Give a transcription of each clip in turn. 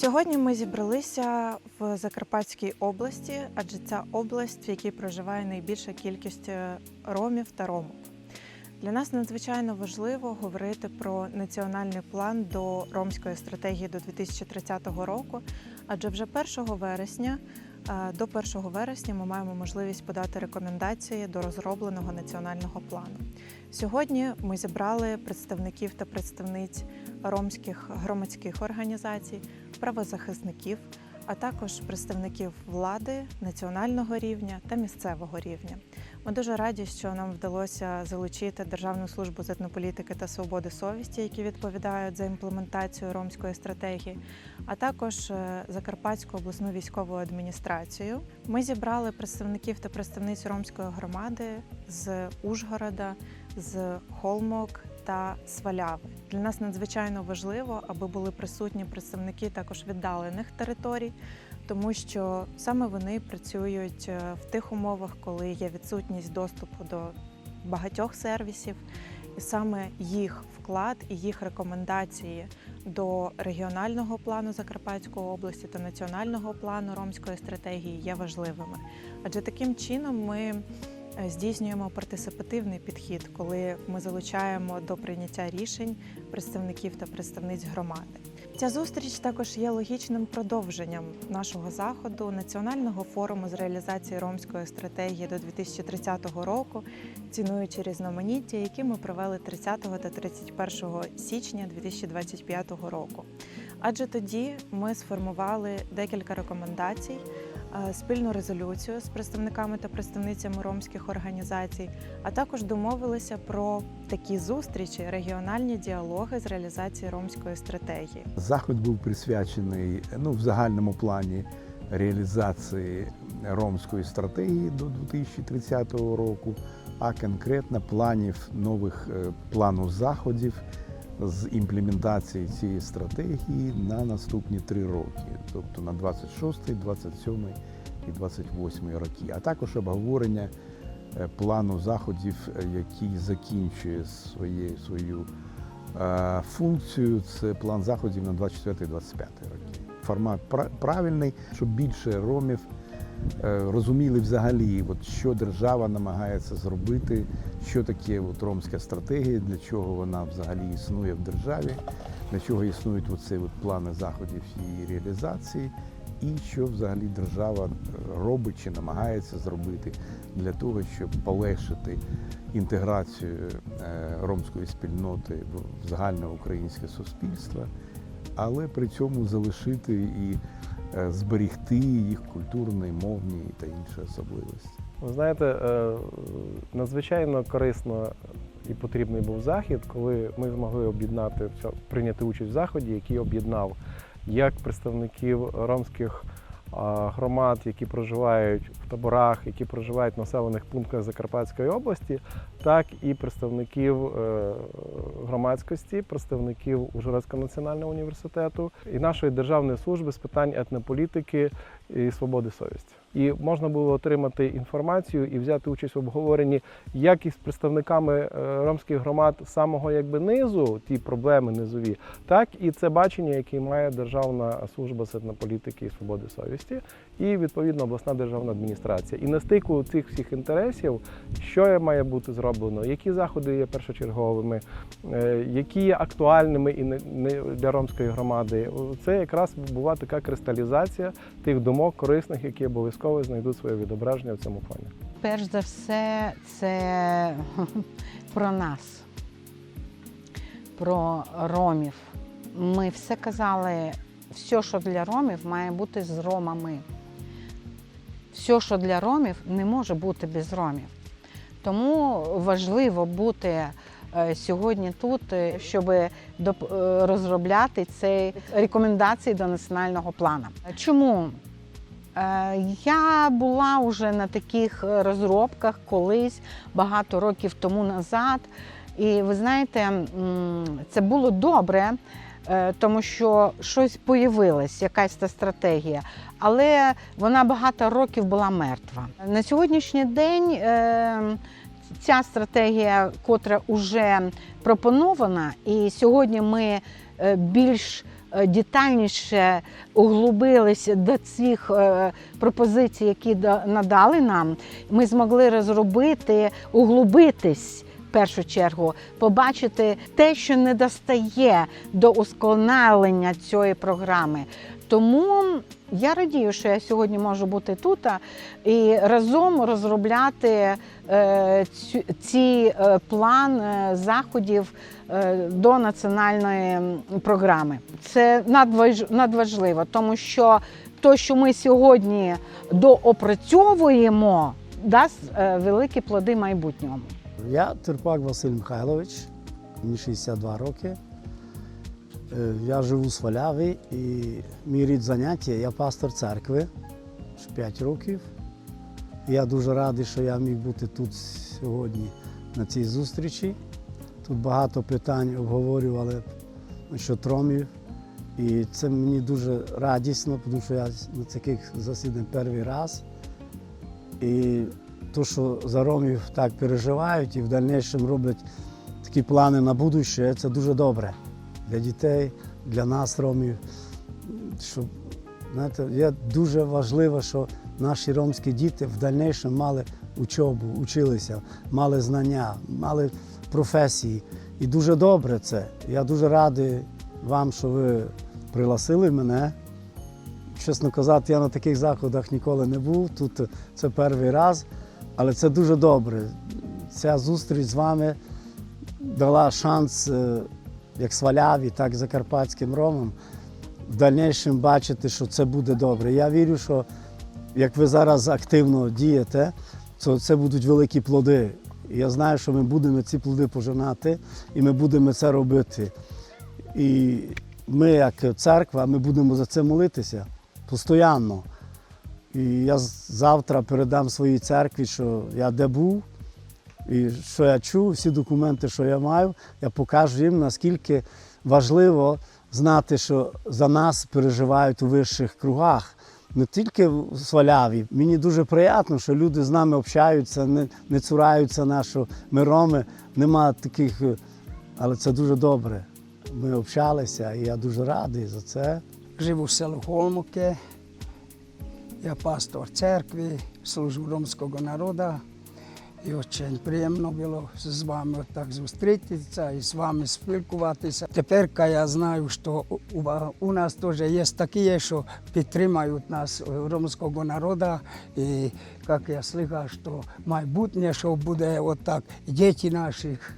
Сьогодні ми зібралися в Закарпатській області, адже ця область, в якій проживає найбільша кількість е, ромів та ромок. Для нас надзвичайно важливо говорити про національний план до ромської стратегії до 2030 року, адже вже 1 вересня е, до 1 вересня ми маємо можливість подати рекомендації до розробленого національного плану. Сьогодні ми зібрали представників та представниць ромських громадських організацій, правозахисників, а також представників влади національного рівня та місцевого рівня. Ми дуже раді, що нам вдалося залучити Державну службу з етнополітики та свободи совісті, які відповідають за імплементацію ромської стратегії, а також е, Закарпатську обласну військову адміністрацію. Ми зібрали представників та представниць ромської громади з Ужгорода, з Холмок та Сваляви. Для нас надзвичайно важливо, аби були присутні представники також віддалених територій, тому що саме вони працюють е, в тих умовах, коли є відсутність доступу до багатьох сервісів, і саме їх вклад і їх рекомендації до регіонального плану Закарпатської області та національного плану ромської стратегії є важливими. Адже таким чином ми здійснюємо партисипативний підхід, коли ми залучаємо до прийняття рішень представників та представниць громади. Ця зустріч також є логічним продовженням нашого заходу національного форуму з реалізації ромської стратегії до 2030 року, цінуючи різноманіття, які ми провели 30 та 31 січня 2025 року. Адже тоді ми сформували декілька рекомендацій, е, спільну резолюцію з представниками та представницями ромських організацій, а також домовилися про такі зустрічі, регіональні діалоги з реалізації ромської стратегії. Заход був присвячений ну, в загальному плані реалізації ромської стратегії до 2030 року, а конкретно планів нових е, плану заходів з імплементації цієї стратегії на наступні три роки, тобто на 26, 27 і 28 роки, а також обговорення е, плану заходів, е, який закінчує своє, свою е, функцію. Це план заходів на 24-25 роки. Формат правильний, щоб більше ромів розуміли взагалі, от, що держава намагається зробити, що таке от, ромська стратегія, для чого вона взагалі існує в державі, для чого існують оці от плани заходів її реалізації, і що взагалі держава е, робить чи намагається зробити для того, щоб полегшити інтеграцію е, ромської спільноти в- загальноукраїнське суспільство, але при цьому залишити і е, зберігти їх культурні, мовні та інші особливості. Ви знаєте, е, надзвичайно корисно і потрібний був захід, коли ми змогли об'єднати прийняти участь в заході, який об'єднав як представників ромських громад, які проживають в таборах, які проживають в населених пунктах Закарпатської області, так і представників е, громадськості, представників Ужгородського національного університету і нашої державної служби з питань етнополітики і свободи совісті. І можна було отримати інформацію і взяти участь в обговоренні як із представниками е, ромських громад самого якби низу, ті проблеми низові, так і це бачення, яке має Державна служба з етнополітики і свободи совісті, і відповідно обласна державна адміністрація. І на стику цих всіх інтересів, що має бути зроблено, які заходи є першочерговими, е, які є актуальними і не- для ромської громади. Це якраз була така кристалізація тих думок корисних, які обов'язково знайдуть своє відображення в цьому плані. Перш за все, це про нас, про ромів. Ми все казали, все, що для ромів, має бути з ромами. Все, що для ромів, не може бути без ромів. Тому важливо бути е, сьогодні тут, щоб розробляти ці рекомендації до національного плану. Чому? Е, Я була вже на таких е, розробках колись багато років тому назад. І ви знаєте, це було добре, е, тому що щось появилось, якась та стратегія, але вона багато років була мертва. На сьогоднішній день е, ця стратегія, котра вже пропонована, і сьогодні ми е, більш е, детальніше углубилися до цих е, пропозицій, які да- надали нам, ми змогли розробити, углубитись. Першу чергу побачити те, що не достає до усконалення цієї програми. Тому я радію, що я сьогодні можу бути тут і разом розробляти е, ці е, план е, заходів до національної програми. Це надваж- надважливо, тому що те, що ми сьогодні доопрацьовуємо, дасть великі плоди майбутнього. Я Терпак Василь Михайлович, мені 62 роки. Е, Я живу в Сваляві і мій рід заняття, я пастор церкви вже 5 років. Я дуже радий, що я міг бути тут сьогодні на цій зустрічі. Тут багато питань обговорювали щодо тромів. І це мені дуже радісно, тому що я на таких засіданнях перший раз. І то, що за ромів так переживають і в дальнішому роблять такі плани на будущее, це дуже добре для дітей, для нас, ромів. Щоб, знаєте, є дуже важливо, що наші ромські діти в дальнішому мали учобу, училися, мали знання, мали професії. І дуже добре це. Я дуже радий вам, що ви пригласили мене. Чесно казати, я на таких заходах ніколи не був. Тут це перший раз, але це дуже добре. Ця зустріч з вами дала шанс е, як сваляві, так і закарпатським ромам в дальнішому бачити, що це буде добре. Я вірю, що як ви зараз активно дієте, то це будуть великі плоди. Я знаю, що ми будемо ці плоди пожинати, і ми будемо це робити. І ми, як церква, ми будемо за це молитися постійно. І я завтра передам своїй церкві, що я де був, і що я чув, всі документи, що я маю, я покажу їм, наскільки важливо знати, що за нас переживають у вищих кругах. Не тільки в Сваляві. Мені дуже приємно, що люди з нами общаються, не, не цураються нашого ми роми. Нема таких, е, але це дуже добре. Ми общалися, і я дуже радий за це. Живу в селу Холмуке. Я пастор церкви, служу ромського народу. І дуже приємно було з вами так зустрітися і з вами спілкуватися. Тепер я знаю, що у- нас теж є такі, що підтримують нас ромського народу. І як я слухав, що майбутнє, що буде отак, діти наших.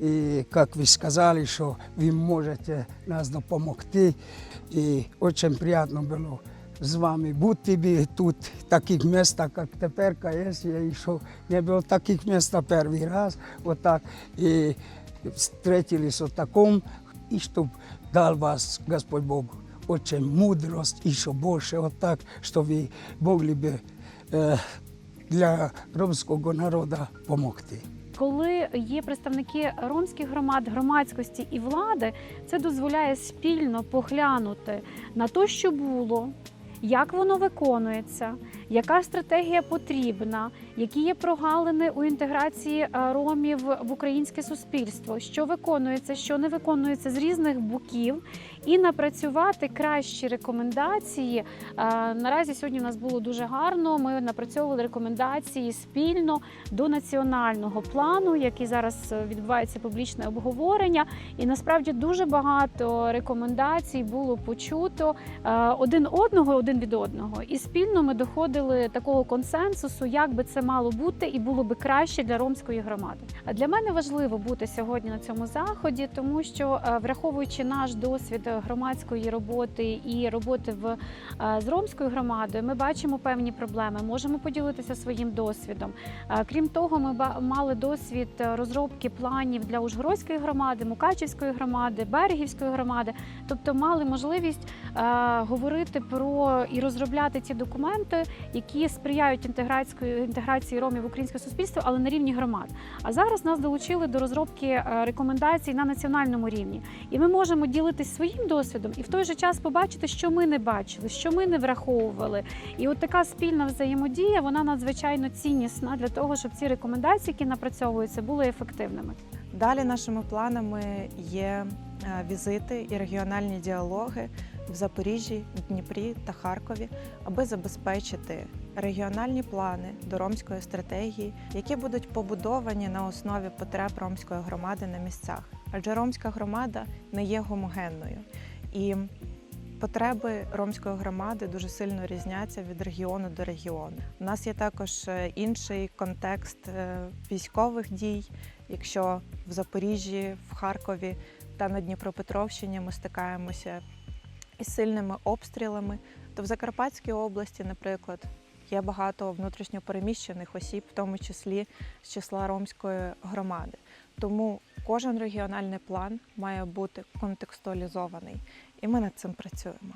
І як ви сказали, що ви можете нас допомогти. І дуже приємно було з вами бути би тут, в таких містах, як тепер є. Я йшов, не було таких міст перший раз, отак. І встретились в таком, і щоб дал вас Господь Бог очень мудрость, і що більше отак, що ви могли би е, для ромського народу допомогти. Коли є представники ромських громад, громадськості і влади, це дозволяє спільно поглянути на те, що було, як воно виконується, яка стратегія потрібна, які є прогалини у інтеграції е, ромів в українське суспільство, що виконується, що не виконується з різних боків, і напрацювати кращі рекомендації. Е, Наразі сьогодні у нас було дуже гарно. Ми напрацьовували рекомендації спільно до національного плану, який зараз е, відбувається публічне обговорення. І насправді дуже багато рекомендацій було почуто один одного, один від одного. І спільно ми доходили такого консенсусу, як би це мало бути, і було би краще для ромської громади. А для мене важливо бути сьогодні на цьому заході, тому що е, враховуючи наш досвід громадської роботи і роботи в е, з ромською громадою, ми бачимо певні проблеми, можемо поділитися своїм досвідом. Е, Крім того, ми мали досвід розробки планів для Ужгородської громади, Мукачівської громади, Берегівської громади. Тобто мали можливість говорити про і розробляти ці документи, які сприяють інтеграції ромів в українське суспільство, але на рівні громад. А зараз нас долучили до розробки е, рекомендацій на національному рівні, і ми можемо ділитись своїм досвідом і в той же час побачити, що ми не бачили, що ми не враховували. І от така спільна взаємодія вона надзвичайно ціннісна для того, щоб ці рекомендації, які напрацьовуються, були ефективними. Далі нашими планами є е, візити і регіональні діалоги в Запоріжжі, Дніпрі та Харкові, аби забезпечити регіональні плани до ромської стратегії, які будуть побудовані на основі потреб ромської громади на місцях. Адже ромська громада не є гомогенною і потреби ромської громади дуже сильно різняться від регіону до регіону. У нас є також е, інший контекст е, військових дій. Якщо в Запоріжжі, в Харкові та на Дніпропетровщині ми стикаємося із сильними обстрілами, то в Закарпатській області, наприклад, є багато внутрішньопереміщених осіб, в тому числі з числа ромської громади. Тому кожен регіональний план має бути контекстуалізований, і ми над цим працюємо.